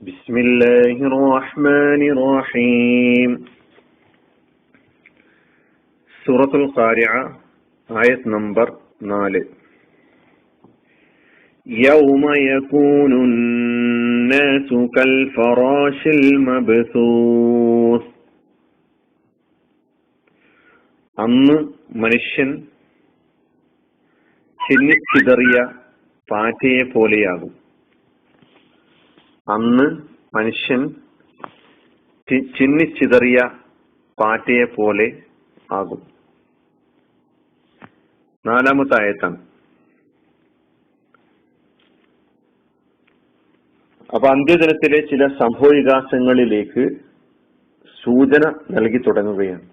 بسم الله الرحمن الرحيم سورة القارعة آية نمبر 4 يوم يكون الناس كالفراش المبثوث അന്ന് മനുഷ്യൻ ചിന്നിച്ചിതറിയ പാറ്റയെ പോലെയാകും അന്ന് മനുഷ്യൻ ചിന്നിച്ചിതറിയ പാറ്റയെ പോലെ ആകും. നാലാമത്തെ ആയത്താണ് അപ്പൊ അന്ത്യദിനത്തിലെ ചില സംഭവവികാസങ്ങളിലേക്ക് സൂചന നൽകി തുടങ്ങുകയാണ്.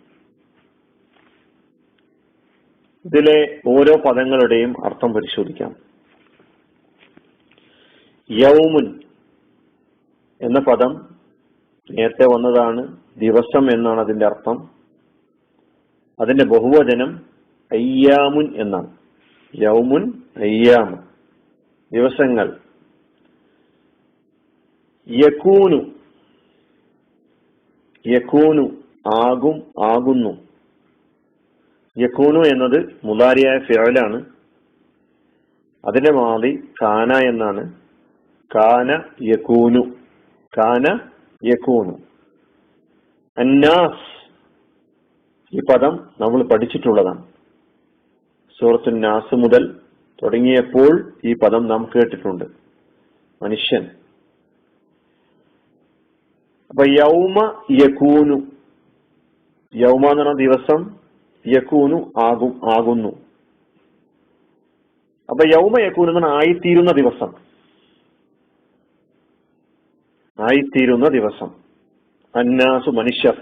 ഇതിലെ ഓരോ പദങ്ങളുടെയും അർത്ഥം പരിശോധിക്കാം. യൗമുൻ എന്ന പദം നേരത്തെ വന്നതാണ് ദിവസം എന്നാണ് അതിന്റെ അർത്ഥം. അതിന്റെ ബഹുവചനം അയ്യാമുൻ എന്നാണ്. യൗമുൻ അയ്യാമു. ദിവസങ്ങൾ. യക്കൂനു യക്കൂനു ആകും ആകുന്നു. യക്കൂനു എന്നത് മുതാരിയായ ഫിറലാണ് അതിന്റെ മാതി കാന എന്നാണ്. കാന യക്കൂനു കാന യക്കൂനു അന്നാസ് ഈ പദം നമ്മൾ പഠിച്ചിട്ടുള്ളതാണ്. സൂറത്തു നാസ് മുതൽ തുടങ്ങിയപ്പോൾ ഈ പദം നാം കേട്ടിട്ടുണ്ട്. മനുഷ്യൻ. അപ്പൊ യൗമ യക്കൂനു യൗമ എന്ന് പറഞ്ഞ ദിവസം യക്കൂനു ആകും ആകുന്നു. അപ്പൊ യൗമ യക്കൂനു എന്ന് ആയിത്തീരുന്ന ദിവസം. ആയിത്തീരുന്ന ദിവസം. അന്നാസു മനുഷ്യർ.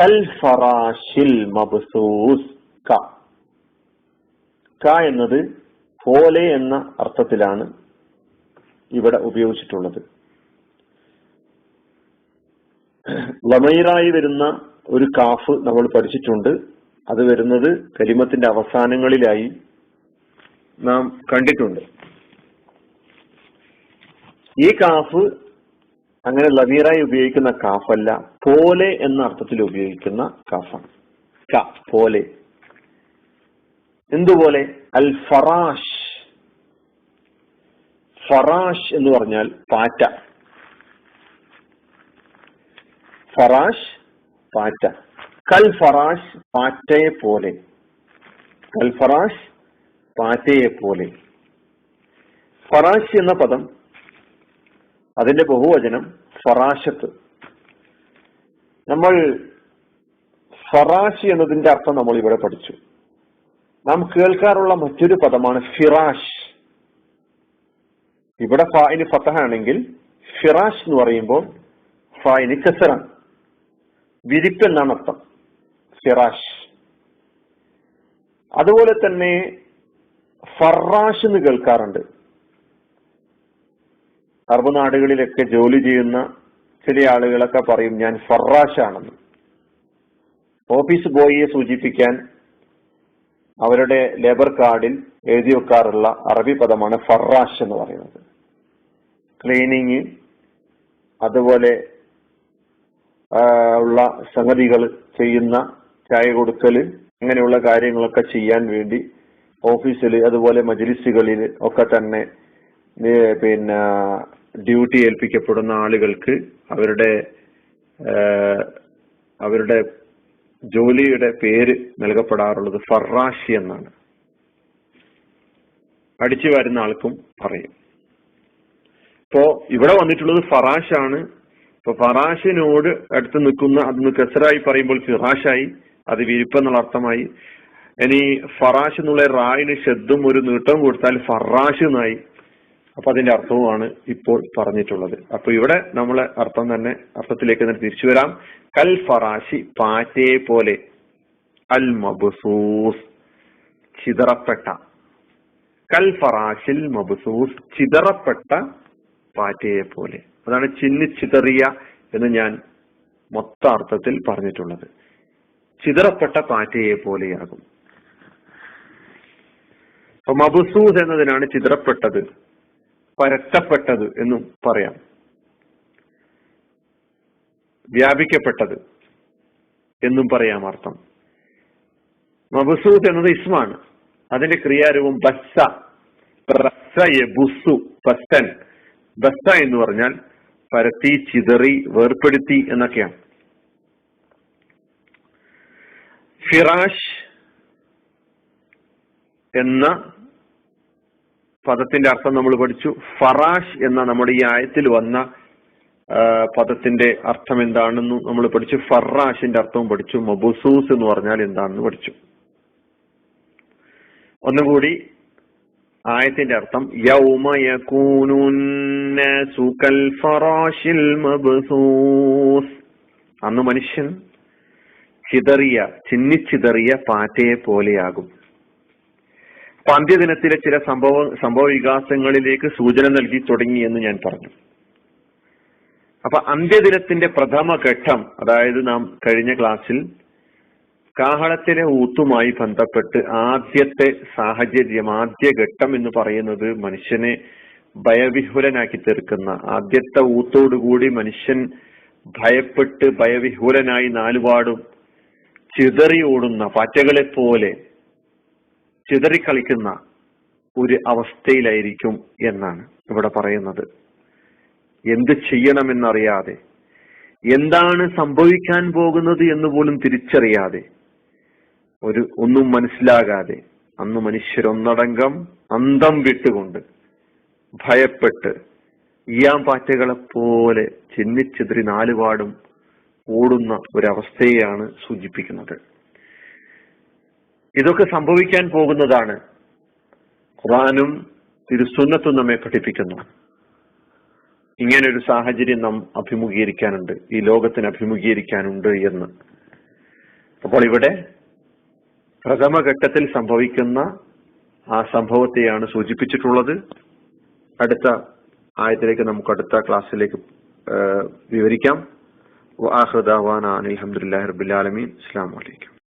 കൽ ഫറാഷിൽ മബ്സൂസ് ക. ക എന്നത് പോലെ എന്ന അർത്ഥത്തിലാണ് ഇവിടെ ഉപയോഗിച്ചിട്ടുള്ളത്. ലമൈറായി വരുന്ന ഒരു കാഫ് നമ്മൾ പഠിച്ചിട്ടുണ്ട്. അത് വരുന്നത് കരിമത്തിന്റെ അവസാനങ്ങളിലായി നാം കണ്ടിട്ടുണ്ട്. ഈ കാഫ് അങ്ങനെ ലമീറായി ഉപയോഗിക്കുന്ന കാഫല്ല പോലെ എന്ന അർത്ഥത്തിൽ ഉപയോഗിക്കുന്ന കാഫാണ്. ക പോലെ. എന്തുപോലെ? അൽ ഫറാഷ്. ഫറാഷ് എന്ന് പറഞ്ഞാൽ പാറ്റ. ഫറാഷ് പാറ്റ. കൽ ഫറാഷ് പാറ്റയെ പോലെ. കൽ ഫറാഷ് പാറ്റയെ പോലെ. ഫറാഷ് എന്ന പദം അതിന്റെ ബഹുവചനം ഫറാശത്ത് നമ്മൾ ഫറാഷ് എന്നതിന്റെ അർത്ഥം നമ്മൾ ഇവിടെ പഠിച്ചു. നാം കേൾക്കാറുള്ള മറ്റൊരു പദമാണ് ഫിറാഷ്. ഇവിടെ ഫായിന് ഫത്തഹാണെങ്കിൽ ഫിറാഷ് എന്ന് പറയുമ്പോൾ ഫായിന് കസറാണ്. വിരിപ്പ് എന്നാണ് അർത്ഥം. ഫിറാഷ്. അതുപോലെ തന്നെ ഫറാഷ് എന്ന് കേൾക്കാറുണ്ട്. അറബ് നാടുകളിലൊക്കെ ജോലി ചെയ്യുന്ന ചില ആളുകളൊക്കെ പറയും ഞാൻ ഫറാഷ് ആണെന്ന് ഓഫീസ് ബോയിയെ സൂചിപ്പിക്കാൻ അവരുടെ ലേബർ കാർഡിൽ എഴുതി വെക്കാറുള്ള അറബി പദമാണ് ഫറാഷ് എന്ന് പറയുന്നത്. ക്ലീനിങ് അതുപോലെ ഉള്ള സംഗതികൾ ചെയ്യുന്ന ചായ കൊടുക്കൽ ഇങ്ങനെയുള്ള കാര്യങ്ങളൊക്കെ ചെയ്യാൻ വേണ്ടി ഓഫീസിൽ അതുപോലെ മജ്ലിസുകളിൽ ഒക്കെ തന്നെ പിന്നെ ഡ്യൂട്ടി ഏൽപ്പിക്കപ്പെടുന്ന ആളുകൾക്ക് അവരുടെ അവരുടെ ജോലിയുടെ പേര് നൽകപ്പെടാറുള്ളത് ഫറാഷി എന്നാണ്. അടിച്ചു വരുന്ന ആൾക്കും പറയും ഇപ്പോ ഇവിടെ വന്നിട്ടുള്ളത് ഫറാഷാണ്. ഇപ്പൊ ഫറാഷിനോട് അടുത്ത് നിൽക്കുന്ന അതൊന്ന് കെസറായി പറയുമ്പോൾ ഫിറാഷായി അത് വിരിപ്പ് എന്നുള്ള അർത്ഥമായി. ഇനി ഫറാഷ് എന്നുള്ള റായിന് ഷെദ്ദും ഒരു നീട്ടം കൊടുത്താൽ ഫറാഷ് എന്നായി. അപ്പൊ അതിന്റെ അർത്ഥവുമാണ് ഇപ്പോൾ പറഞ്ഞിട്ടുള്ളത്. അപ്പൊ ഇവിടെ നമ്മൾ അർത്ഥം തന്നെ അർത്ഥത്തിലേക്ക് തന്നെ തിരിച്ചു വരാം. കൽ ഫറാശി പാറ്റയെ പോലെ അൽ മബുസൂസ് ചിതറപ്പെട്ട. കൽ ഫറാശിൽ മബുസൂസ് ചിതറപ്പെട്ട പാറ്റയെ പോലെ. അതാണ് ചിന്നി ചിതറിയ എന്ന് ഞാൻ മൊത്ത അർത്ഥത്തിൽ പറഞ്ഞിട്ടുള്ളത്. ചിതറപ്പെട്ട പാറ്റയെ പോലെയാകും. അപ്പൊ മബുസൂസ് എന്നതിനാണ് ചിതറപ്പെട്ടത്. പരത്തപ്പെട്ടത് എന്നും പറയാം. വ്യാപിക്കപ്പെട്ടത് എന്നും പറയാം അർത്ഥം. മബസൂത്ത് എന്നത് ഇസ്മാണ്. അതിന്റെ ക്രിയാരൂപം ബസ്സ. ബസ്സു ബസ്സൻ. ബസ്സ എന്ന് പറഞ്ഞാൽ പരത്തി ചിതറി വേർപ്പെടുത്തി എന്നൊക്കെയാണ്. ഫിറാഷ് എന്ന പദത്തിന്റെ അർത്ഥം നമ്മൾ പഠിച്ചു. ഫറാഷ് എന്ന നമ്മുടെ ഈ ആയത്തിൽ വന്ന പദത്തിന്റെ അർത്ഥം എന്താണെന്ന് നമ്മൾ പഠിച്ചു. ഫറാഷിന്റെ അർത്ഥവും പഠിച്ചു. മബുസൂസ് എന്ന് പറഞ്ഞാൽ എന്താണെന്ന് പഠിച്ചു. ഒന്നുകൂടി ആയത്തിന്റെ അർത്ഥം യൗമ ഫറാശിൽ മബ്സൂസ്. അന്ന് മനുഷ്യൻ ചിതറിയ ചിന്നിച്ചിതറിയ പാറ്റയെ പോലെയാകും. അന്ത്യദിനത്തിലെ ചില സംഭവ സംഭവ വികാസങ്ങളിലേക്ക് സൂചന നൽകി തുടങ്ങി എന്ന് ഞാൻ പറഞ്ഞു. അപ്പൊ അന്ത്യദിനത്തിന്റെ പ്രഥമ ഘട്ടം അതായത് നാം കഴിഞ്ഞ ക്ലാസ്സിൽ കാഹളത്തിലെ ഊത്തുമായി ബന്ധപ്പെട്ട് ആദ്യത്തെ സാഹചര്യം ആദ്യ ഘട്ടം എന്ന് പറയുന്നത് മനുഷ്യനെ ഭയവിഹുലനാക്കി തീർക്കുന്ന ആദ്യത്തെ ഊത്തോടുകൂടി മനുഷ്യൻ ഭയപ്പെട്ട് ഭയവിഹുലനായി നാലുപാടും ചിതറി ഓടുന്ന പാറ്റകളെ പോലെ ചിതറിക്കളിക്കുന്ന ഒരു അവസ്ഥയിലായിരിക്കും എന്നാണ് ഇവിടെ പറയുന്നത്. എന്ത് ചെയ്യണമെന്നറിയാതെ എന്താണ് സംഭവിക്കാൻ പോകുന്നത് എന്ന് പോലും തിരിച്ചറിയാതെ ഒരു ഒന്നും മനസ്സിലാകാതെ അന്ന് മനുഷ്യരൊന്നടങ്കം അന്തം വിട്ടുകൊണ്ട് ഭയപ്പെട്ട് ഈയാം പാറ്റകളെ പോലെ ചിന്നിച്ചിതറി നാലുപാടും ഓടുന്ന ഒരവസ്ഥയെയാണ് സൂചിപ്പിക്കുന്നത്. ഇതൊക്കെ സംഭവിക്കാൻ പോകുന്നതാണ്. ഖുറാനും തിരുസുന്നത്തും നമ്മെ പഠിപ്പിക്കുന്നു. ഇങ്ങനൊരു സാഹചര്യം നാം അഭിമുഖീകരിക്കാനുണ്ട്. ഈ ലോകത്തിന് അഭിമുഖീകരിക്കാനുണ്ട് എന്ന്. അപ്പോൾ ഇവിടെ പ്രഥമഘട്ടത്തിൽ സംഭവിക്കുന്ന ആ സംഭവത്തെയാണ് സൂചിപ്പിച്ചിട്ടുള്ളത്. അടുത്ത ആയത്തിലേക്ക് നമുക്ക് അടുത്ത ക്ലാസ്സിലേക്ക് വിവരിക്കാം. വാഹൃദാവാന അലഹമുല്ലാ റബുലാലമീൻ അസ്സാം വലൈക്കും